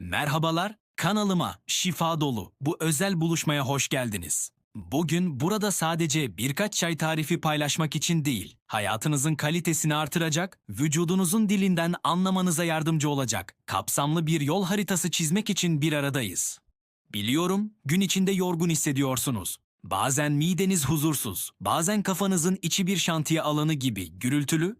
Merhabalar, kanalıma şifa dolu bu özel buluşmaya hoş geldiniz. Bugün burada sadece birkaç çay tarifi paylaşmak için değil, hayatınızın kalitesini artıracak, vücudunuzun dilinden anlamanıza yardımcı olacak, kapsamlı bir yol haritası çizmek için bir aradayız. Biliyorum, gün içinde yorgun hissediyorsunuz. Bazen mideniz huzursuz, bazen kafanızın içi bir şantiye alanı gibi gürültülü.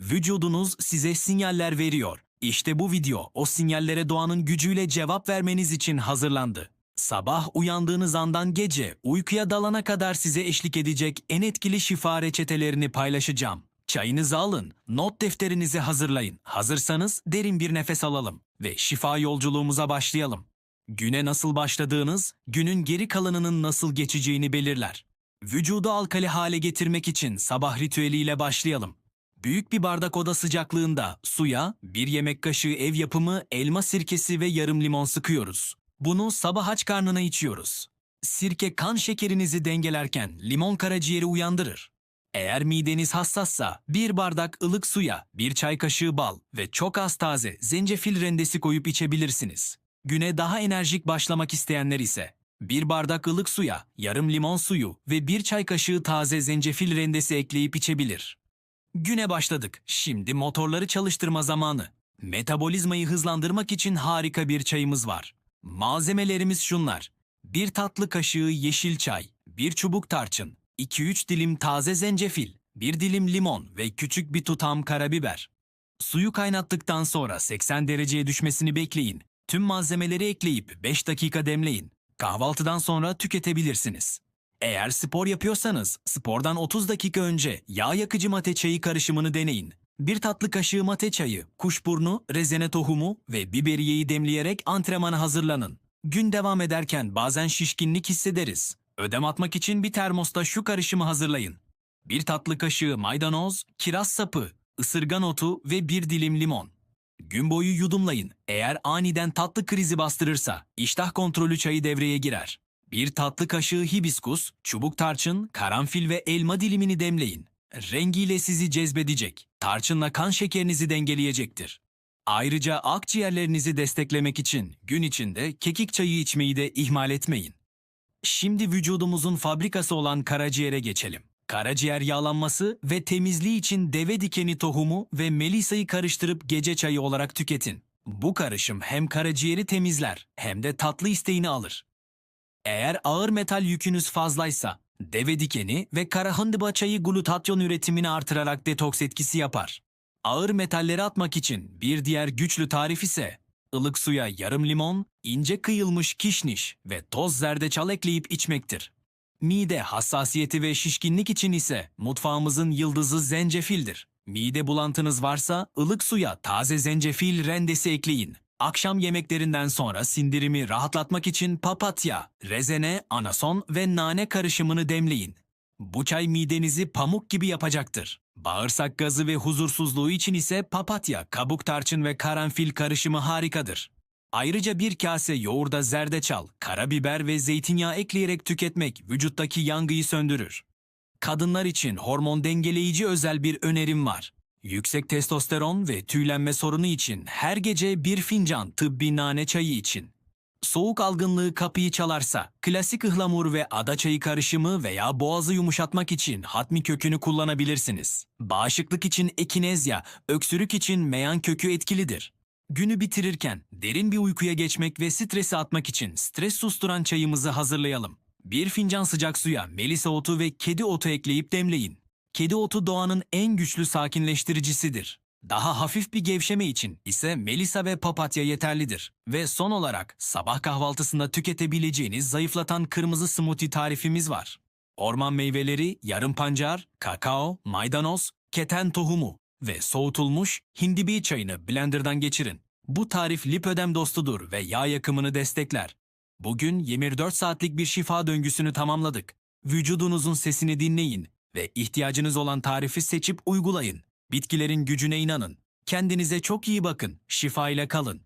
Vücudunuz size sinyaller veriyor. İşte bu video o sinyallere doğanın gücüyle cevap vermeniz için hazırlandı. Sabah uyandığınız andan gece uykuya dalana kadar size eşlik edecek en etkili şifa reçetelerini paylaşacağım. Çayınızı alın, not defterinizi hazırlayın. Hazırsanız derin bir nefes alalım ve şifa yolculuğumuza başlayalım. Güne nasıl başladığınız, günün geri kalanının nasıl geçeceğini belirler. Vücudu alkali hale getirmek için sabah ritüeliyle başlayalım. Büyük bir bardak oda sıcaklığında suya bir yemek kaşığı ev yapımı elma sirkesi ve yarım limon sıkıyoruz. Bunu sabah aç karnına içiyoruz. Sirke kan şekerinizi dengelerken limon karaciğeri uyandırır. Eğer mideniz hassassa bir bardak ılık suya bir çay kaşığı bal ve çok az taze zencefil rendesi koyup içebilirsiniz. Güne daha enerjik başlamak isteyenler ise bir bardak ılık suya yarım limon suyu ve bir çay kaşığı taze zencefil rendesi ekleyip içebilir. Güne başladık. Şimdi motorları çalıştırma zamanı. Metabolizmayı hızlandırmak için harika bir çayımız var. Malzemelerimiz şunlar. Bir tatlı kaşığı yeşil çay, bir çubuk tarçın, 2-3 dilim taze zencefil, bir dilim limon ve küçük bir tutam karabiber. Suyu kaynattıktan sonra 80 dereceye düşmesini bekleyin. Tüm malzemeleri ekleyip 5 dakika demleyin. Kahvaltıdan sonra tüketebilirsiniz. Eğer spor yapıyorsanız spordan 30 dakika önce yağ yakıcı mate çayı karışımını deneyin. Bir tatlı kaşığı mate çayı, kuşburnu, rezene tohumu ve biberiyeyi demleyerek antrenmana hazırlanın. Gün devam ederken bazen şişkinlik hissederiz. Ödem atmak için bir termosta şu karışımı hazırlayın. Bir tatlı kaşığı maydanoz, kiraz sapı, ısırgan otu ve bir dilim limon. Gün boyu yudumlayın. Eğer aniden tatlı krizi bastırırsa iştah kontrolü çayı devreye girer. Bir tatlı kaşığı hibiskus, çubuk tarçın, karanfil ve elma dilimini demleyin. Rengiyle sizi cezbedecek. Tarçınla kan şekerinizi dengeleyecektir. Ayrıca akciğerlerinizi desteklemek için gün içinde kekik çayı içmeyi de ihmal etmeyin. Şimdi vücudumuzun fabrikası olan karaciğere geçelim. Karaciğer yağlanması ve temizliği için deve dikeni tohumu ve melisayı karıştırıp gece çayı olarak tüketin. Bu karışım hem karaciğeri temizler hem de tatlı isteğini alır. Eğer ağır metal yükünüz fazlaysa, deve dikeni ve kara hındıba çayı glutatyon üretimini artırarak detoks etkisi yapar. Ağır metalleri atmak için bir diğer güçlü tarif ise ılık suya yarım limon, ince kıyılmış kişniş ve toz zerdeçal ekleyip içmektir. Mide hassasiyeti ve şişkinlik için ise mutfağımızın yıldızı zencefildir. Mide bulantınız varsa ılık suya taze zencefil rendesi ekleyin. Akşam yemeklerinden sonra sindirimi rahatlatmak için papatya, rezene, anason ve nane karışımını demleyin. Bu çay midenizi pamuk gibi yapacaktır. Bağırsak gazı ve huzursuzluğu için ise papatya, kabuk tarçın ve karanfil karışımı harikadır. Ayrıca bir kase yoğurda zerdeçal, karabiber ve zeytinyağı ekleyerek tüketmek vücuttaki yangıyı söndürür. Kadınlar için hormon dengeleyici özel bir önerim var. Yüksek testosteron ve tüylenme sorunu için her gece bir fincan tıbbi nane çayı için. Soğuk algınlığı kapıyı çalarsa klasik ıhlamur ve ada çayı karışımı veya boğazı yumuşatmak için hatmi kökünü kullanabilirsiniz. Bağışıklık için ekinezya, öksürük için meyan kökü etkilidir. Günü bitirirken derin bir uykuya geçmek ve stresi atmak için stres susturan çayımızı hazırlayalım. Bir fincan sıcak suya melisa otu ve kedi otu ekleyip demleyin. Kedi otu doğanın en güçlü sakinleştiricisidir. Daha hafif bir gevşeme için ise melisa ve papatya yeterlidir. Ve son olarak sabah kahvaltısında tüketebileceğiniz zayıflatan kırmızı smoothie tarifimiz var. Orman meyveleri, yarım pancar, kakao, maydanoz, keten tohumu ve soğutulmuş hindibi çayını blenderdan geçirin. Bu tarif lipödem dostudur ve yağ yakımını destekler. Bugün 24 saatlik bir şifa döngüsünü tamamladık. Vücudunuzun sesini dinleyin ve ihtiyacınız olan tarifi seçip uygulayın. Bitkilerin gücüne inanın. Kendinize çok iyi bakın. Şifa ile kalın.